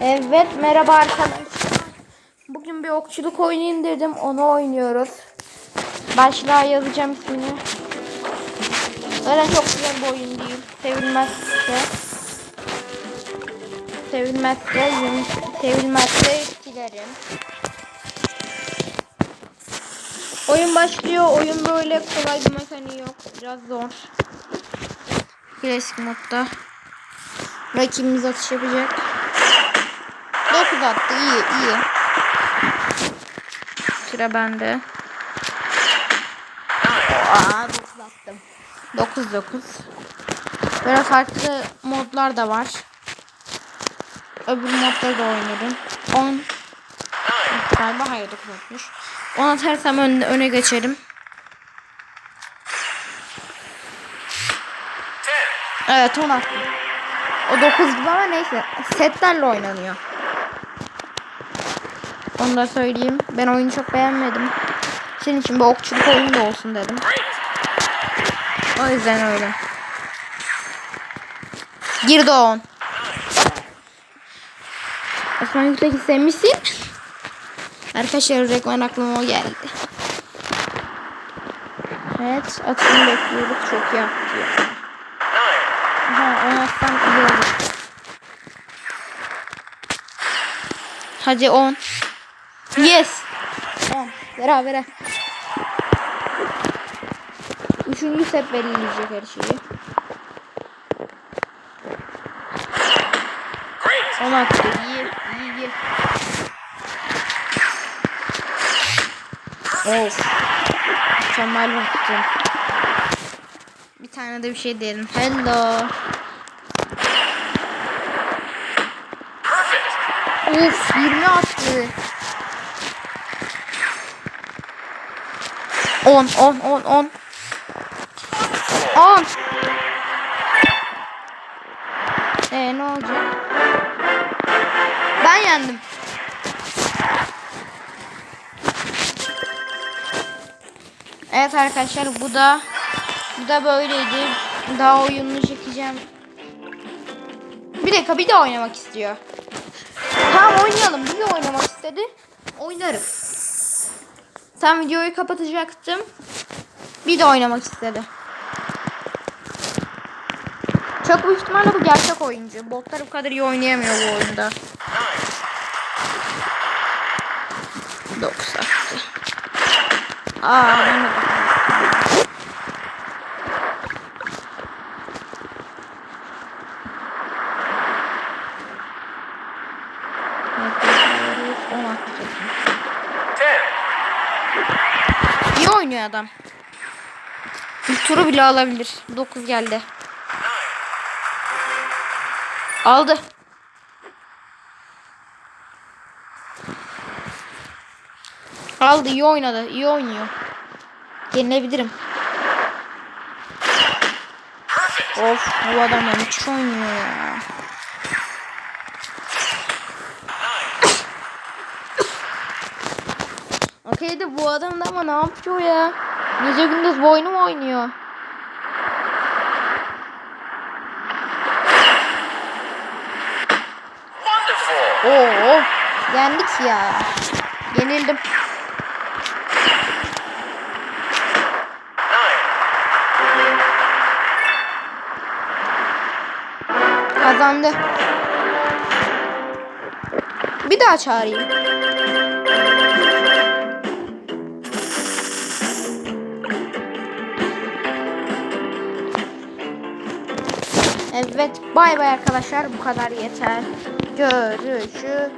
Evet merhaba arkadaşlar. Bugün bir okçuluk oyunu indirdim. Onu oynuyoruz. Başlığa yazacağım ismini. Zaten çok güzel bir oyun değil. Sevilmezse. Sevilmezse, sevilmezse etkilerim. Oyun başlıyor. Oyun böyle kolay bir mekaniği yok. Biraz zor. Klasik modda. Rakibimiz atış yapacak. 9 attı. iyi iyi. Sıra bende. Aa, 9 attım. 9 9. Böyle farklı modlar da var. Öbür modları da oynarım. 10 galiba hayır 9 atmış. 10 atarsam öne, öne geçerim. Evet 10 attım. O 9 gibi ama neyse. Setlerle oynanıyor. Onu da söyleyeyim. Ben oyunu çok beğenmedim. Senin için bir okçuluk oyunu da olsun dedim. O yüzden öyle. Girdi o 10. Osman Yüksek'i sevmişsin. Arkadaşlar reklam aklıma o geldi. Evet atını bekliyoruz. Çok atıyor. Aha onu atsam iyi olur. Hadi 10. Yes. 10. Berabere. Üçüncü set belirleyecek her şeyi. 10 attı. İyi. iyi iyi. Of. Mükemmel baktım. Bir tane de bir şey diyelim. Hello. Of 20 attı. 10 10 10 10 10 Ee ne olacak? Ben yendim. Evet arkadaşlar bu da bu da böyleydi. Daha oyununu çekeceğim. Bir dakika bir de oynamak istiyor. Tamam oynayalım. Bir de oynamak istedi. Oynarım. Tam videoyu kapatacaktım. Bir de oynamak istedi. Çok büyük ihtimalle bu gerçek oyuncu. Botlar bu kadar iyi oynayamıyor bu oyunda. 9 attı. Aa ben de bakalım. İyi oynuyor adam. Bir turu bile alabilir. 9 geldi. Aldı. Aldı iyi oynadı. iyi oynuyor. Yenilebilirim. Of bu adam da müthiş oynuyor ya. Okey de bu adam da ama ne yapıyor ya? Gece gündüz bu oyunu mu oynuyor? Wonderful. Oo, yendik ya. Yenildim. Kazandı. Bir daha çağırayım. Evet, bay bay arkadaşlar. Bu kadar yeter. Görüşürüz.